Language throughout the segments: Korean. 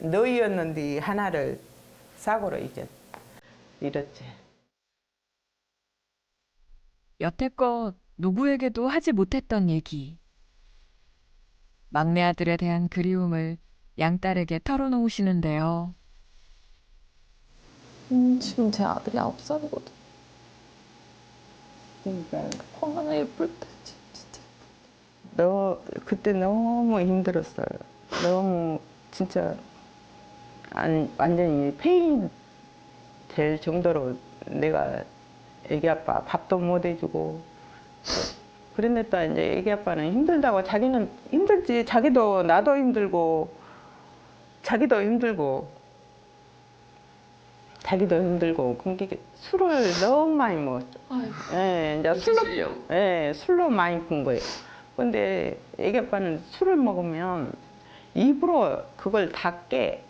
너희였는데 하나를 사고로 이제 이렇지. 여태껏 노부에게도 하지 못했던 얘기. 막내 아들에 대한 그리움을 양딸에게 털어놓으시는데요. 음, 지금 제 아들이 아홉 살이거든. 그러니까 얼마나 예쁠 때 진- 진짜. 너 그때 너무 힘들었어요. 너무 진짜 안, 완전히 페인 될 정도로 내가 애기 아빠 밥도 못 해주고 또 이제 애기 아빠는 힘들다고 자기는 힘들지 자기도 나도 힘들고 자기도 힘들고 자기도 힘들고 그게 술을 너무 많이 먹었죠. 예, 이제 술로. 예, 술로 많이 푼 거예요. 근데 애기 아빠는 술을 먹으면 입으로 그걸 다 깨.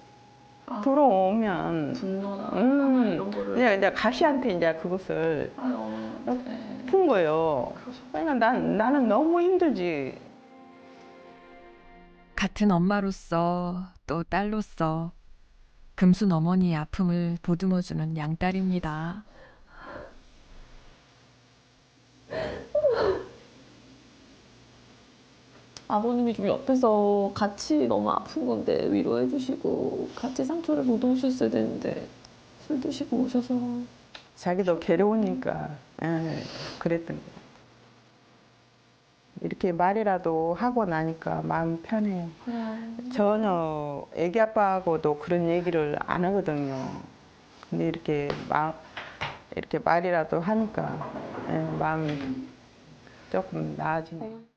아. 들어오면 분노나 음, 이런 거를. 그냥 가시한테 이제 그것을 아유, 어머니한테. 푼 거예요. 그러니까 난 나는 너무 힘들지. 같은 엄마로서 또 딸로서 금순 어머니의 아픔을 보듬어주는 양딸입니다. 아버님이 좀 옆에서 같이 너무 아픈 건데 위로해 주시고 같이 상처를 못 오셨어야 되는데 술 드시고 오셔서 자기도 괴로우니까 예, 그랬던 거. 이렇게 말이라도 하고 나니까 마음 편해요. 전혀 애기 아빠하고도 그런 얘기를 안 하거든요. 근데 이렇게 마, 이렇게 말이라도 하니까 예, 마음이 조금 나아지네. 요